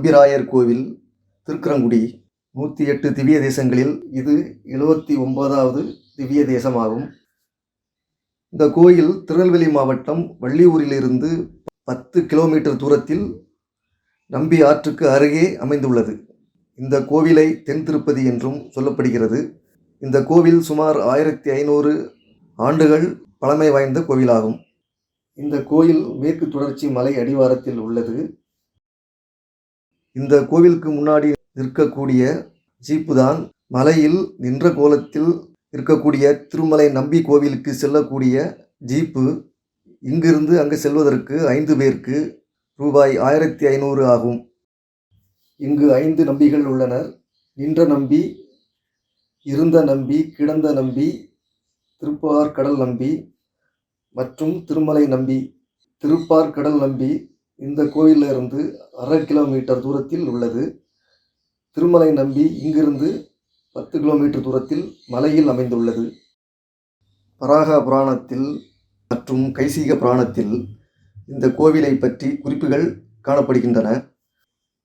கம்பிராயர் கோவில் திருக்கரங்குடி நூற்றி எட்டு திவ்ய தேசங்களில் இது எழுபத்தி ஒன்பதாவது திவ்ய தேசமாகும். இந்த கோயில் திருநெல்வேலி மாவட்டம் வள்ளியூரிலிருந்து பத்து கிலோமீட்டர் தூரத்தில் நம்பி ஆற்றுக்கு அருகே அமைந்துள்ளது. இந்த கோவிலை தென் திருப்பதி என்றும் சொல்லப்படுகிறது. இந்த கோவில் சுமார் ஆயிரத்தி ஐநூறு ஆண்டுகள் பழமை வாய்ந்த கோவிலாகும். இந்த கோயில் மேற்கு தொடர்ச்சி மலை அடிவாரத்தில் உள்ளது. இந்த கோவிலுக்கு முன்னாடி நிற்கக்கூடிய ஜீப்பு தான் மலையில் நின்ற கோலத்தில் இருக்கக்கூடிய திருமலை நம்பி கோவிலுக்கு செல்லக்கூடிய ஜீப்பு. இங்கிருந்து அங்கு செல்வதற்கு ஐந்து பேருக்கு ரூபாய் ஆயிரத்தி ஐநூறு ஆகும். இங்கு ஐந்து நம்பிகள் உள்ளனர். நின்ற நம்பி இருந்த நம்பி கிடந்த நம்பி திருப்பார் கடல் நம்பி மற்றும் திருமலை நம்பி. திருப்பார் கடல் நம்பி இந்த கோயிலிருந்து அரை கிலோமீட்டர் தூரத்தில் உள்ளது. திருமலை நம்பி இங்கிருந்து பத்து கிலோமீட்டர் தூரத்தில் மலையில் அமைந்துள்ளது. பராக புராணத்தில் மற்றும் கைசிக புராணத்தில் இந்த கோவிலை பற்றி குறிப்புகள் காணப்படுகின்றன.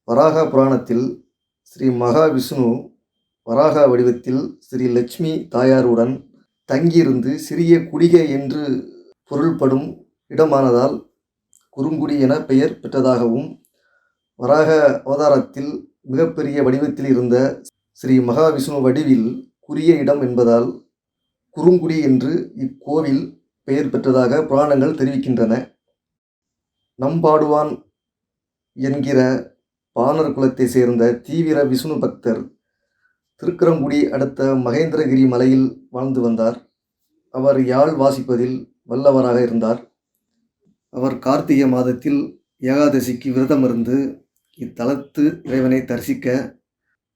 வராக புராணத்தில் ஸ்ரீ மகாவிஷ்ணு வராக வடிவத்தில் ஸ்ரீ லட்சுமி தாயாருடன் தங்கியிருந்து சிறிய குடிகை என்று பொருள்படும் இடமானதால் குறுங்குடி என பெயர் பெற்றதாகவும் வராக அவதாரத்தில் மிகப்பெரிய வடிவத்தில் இருந்த ஸ்ரீ மகாவிஷ்ணு வடிவில் குறுகிய இடம் என்பதால் குறுங்குடி என்று இக்கோவில் பெயர் பெற்றதாக புராணங்கள் தெரிவிக்கின்றன. நம்பாடுவான் என்கிற பாணர் குலத்தை சேர்ந்த தீவிர விஷ்ணு பக்தர் திருக்கரங்குடி அடுத்த மகேந்திரகிரி மலையில் வாழ்ந்து வந்தார். அவர் யாழ் வாசிப்பதில் வல்லவராக இருந்தார். அவர் கார்த்திகை மாதத்தில் ஏகாதசிக்கு விரதம் இருந்து இத்தலத்து இறைவனை தரிசிக்க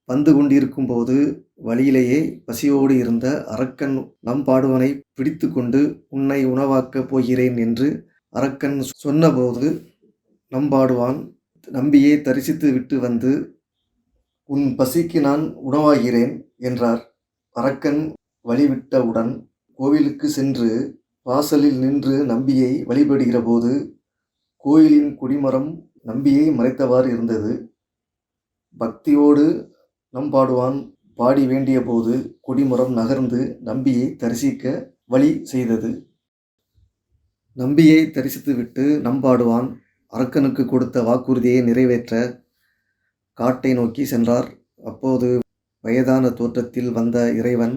வந்து கொண்டிருக்கும் போது வழியிலேயே பசியோடு இருந்த அரக்கன் நம்பாடுவனை பிடித்து கொண்டு உன்னை உணவாக்கப் போகிறேன் என்று அரக்கன் சொன்னபோது நம்பாடுவான் நம்பியை தரிசித்து விட்டு வந்து உன் பசிக்கு நான் உணவாகிறேன் என்றார். அரக்கன் வழிவிட்டவுடன் கோவிலுக்கு சென்று வாசலில் நின்று நம்பியை வழிபடுகிற போது கோயிலின் குடிமரம் நம்பியை மறைத்தவாறு இருந்தது. பக்தியோடு நம்பாடுவான் பாடி வேண்டிய போது கொடிமரம் நகர்ந்து நம்பியை தரிசிக்க வழி செய்தது. நம்பியை தரிசித்துவிட்டு நம்பாடுவான் அரக்கனுக்கு கொடுத்த வாக்குறுதியை நிறைவேற்ற காட்டை நோக்கி சென்றார். அப்போது வயதான தோற்றத்தில் வந்த இறைவன்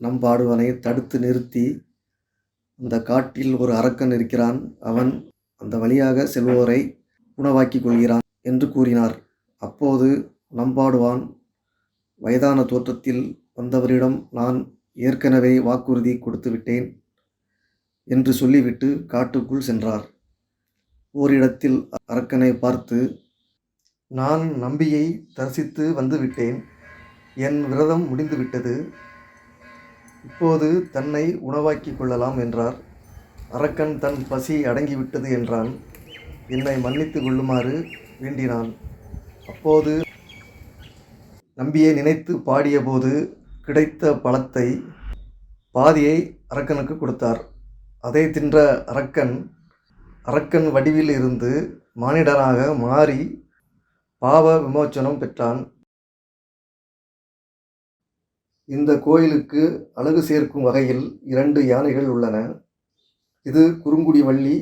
நம்பாடுவனை தடுத்து நிறுத்தி அந்த காட்டில் ஒரு அரக்கன் இருக்கிறான். அவன் அந்த வழியாக செல்வோரை உணவாக்கிக் கொள்கிறான் என்று கூறினார். அப்போது நம்பாடுவான் வயதான தோற்றத்தில் வந்தவரிடம் நான் ஏற்கனவே வாக்குறுதி கொடுத்து விட்டேன் என்று சொல்லிவிட்டு காட்டுக்குள் சென்றார். ஓரிடத்தில் அரக்கனை பார்த்து நான் நம்பியை தரிசித்து வந்துவிட்டேன் என் விரதம் முடிந்துவிட்டது. இப்போது தன்னை உணவாக்கிக் கொள்ளலாம் என்றார். அரக்கன் தன் பசி அடங்கிவிட்டது என்றான். என்னை மன்னித்து கொள்ளுமாறு வேண்டினான். அப்போது நம்பியை நினைத்து பாடியபோது கிடைத்த பழத்தை பாதியை அரக்கனுக்கு கொடுத்தார். அதை தின்ற அரக்கன் அரக்கன் வடிவில் இருந்து மானிடனாக மாறி பாவ விமோச்சனம் பெற்றான். இந்த கோயிலுக்கு அழகு சேர்க்கும் வகையில் இரண்டு யானைகள் உள்ளன. இது குறுங்குடி வள்ளி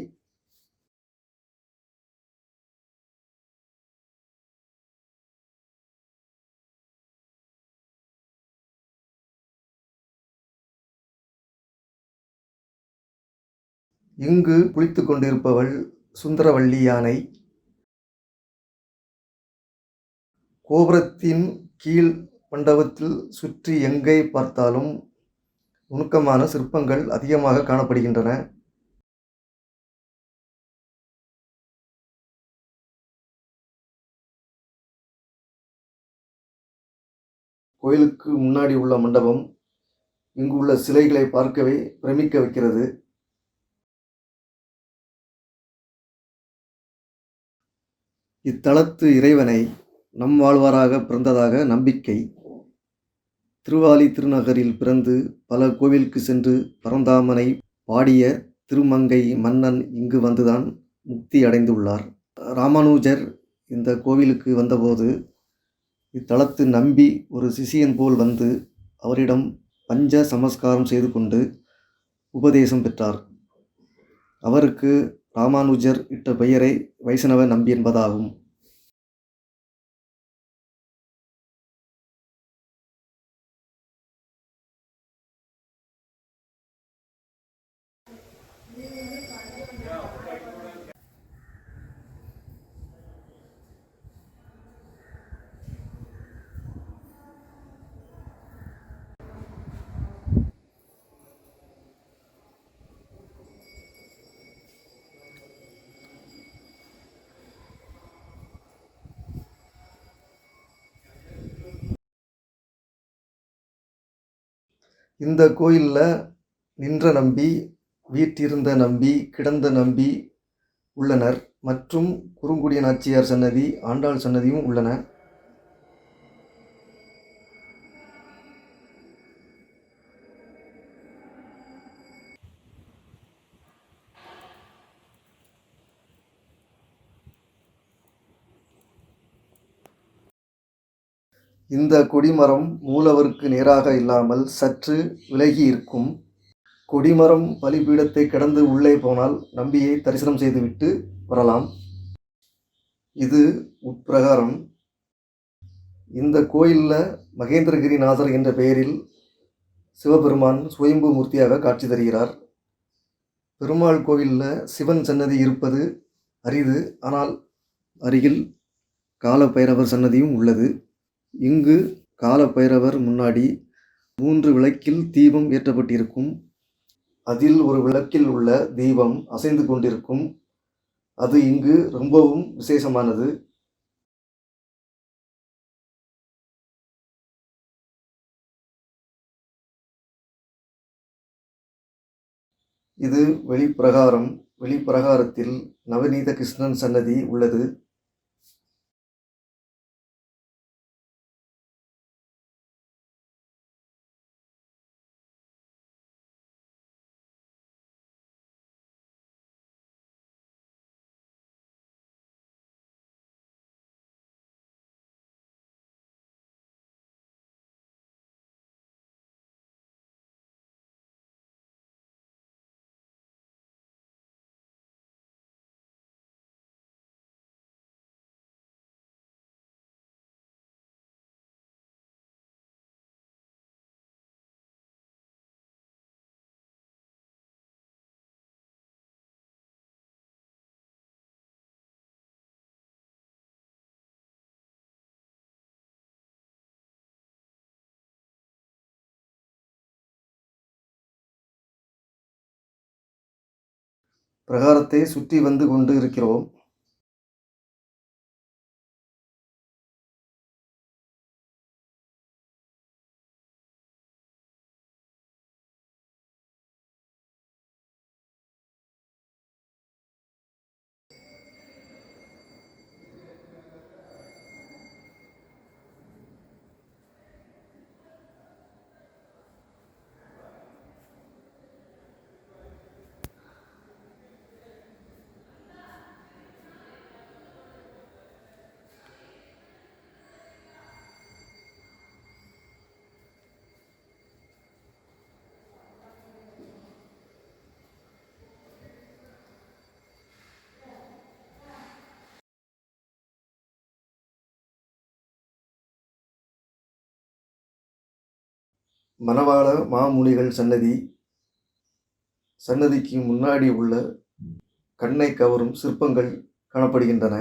இங்கு குளித்து கொண்டிருப்பவள் சுந்தரவள்ளி யானை. கோபுரத்தின் கீழ் மண்டபத்தில் சுற்றி எங்கே பார்த்தாலும் நுணுக்கமான சிற்பங்கள் அதிகமாக காணப்படுகின்றன. கோயிலுக்கு முன்னாடி உள்ள மண்டபம் இங்கு உள்ள சிலைகளை பார்க்கவே பிரமிக்க வைக்கிறது. இத்தலத்து இறைவனை நம் வாழ்வாராக பிறந்ததாக நம்பிக்கை. திருவாலி திருநகரில் பிறந்து பல கோவிலுக்கு சென்று பரந்தாமனை பாடிய திருமங்கை மன்னன் இங்கு வந்துதான் முக்தி அடைந்துள்ளார். ராமானுஜர் இந்த கோவிலுக்கு வந்தபோது இத்தலத்து நம்பி ஒரு சிஷியன் போல் வந்து அவரிடம் பஞ்ச சமஸ்காரம் செய்து கொண்டு உபதேசம் பெற்றார். அவருக்கு ராமானுஜர் இட்ட பெயரை வைஷ்ணவ நம்பி என்பதாகும். இந்த கோயிலில் நின்ற நம்பி வீற்றிருந்த நம்பி கிடந்த நம்பி உள்ளனர். மற்றும் குறுங்குடி நாச்சியார் சன்னதி ஆண்டாள் சன்னதியும் உள்ளன. இந்த கொடிமரம் மூலவருக்கு நேராக இல்லாமல் சற்று விலகி இருக்கும். கொடிமரம் பலிபீடத்தை கடந்து உள்ளே போனால் நம்பியை தரிசனம் செய்துவிட்டு வரலாம். இது உட்பிரகாரம். இந்த கோயிலில் மகேந்திரகிரிநாதர் என்ற பெயரில் சிவபெருமான் சுயம்பு மூர்த்தியாக காட்சி தருகிறார். பெருமாள் கோவிலில் சிவன் சன்னதி இருப்பது அரிது ஆனால் அருகில் காலபைரவர் சன்னதியும் உள்ளது. இங்கு காலபைரவர் முன்னாடி மூன்று விளக்கில் தீபம் ஏற்றப்பட்டிருக்கும். அதில் ஒரு விளக்கில் உள்ள தீபம் அசைந்து கொண்டிருக்கும். அது இங்கு ரொம்பவும் விசேஷமானது. இது வெளிப்பிரகாரம். வெளிப்பிரகாரத்தில் நவநீத கிருஷ்ணன் சன்னதி உள்ளது. பிரகாரத்தை சுற்றி வந்து கொண்டு இருக்கிறோம். மணவாள மாமுனிகள் சன்னதி சன்னதிக்கு முன்னாடி உள்ள கண்ணை கவரும் சிற்பங்கள் காணப்படுகின்றன.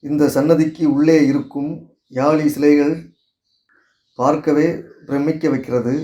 இந்த சன்னதிக்கு உள்ளே இருக்கும் யாழி சிலைகள் பார்க்கவே பிரமிக்க வைக்கிறது.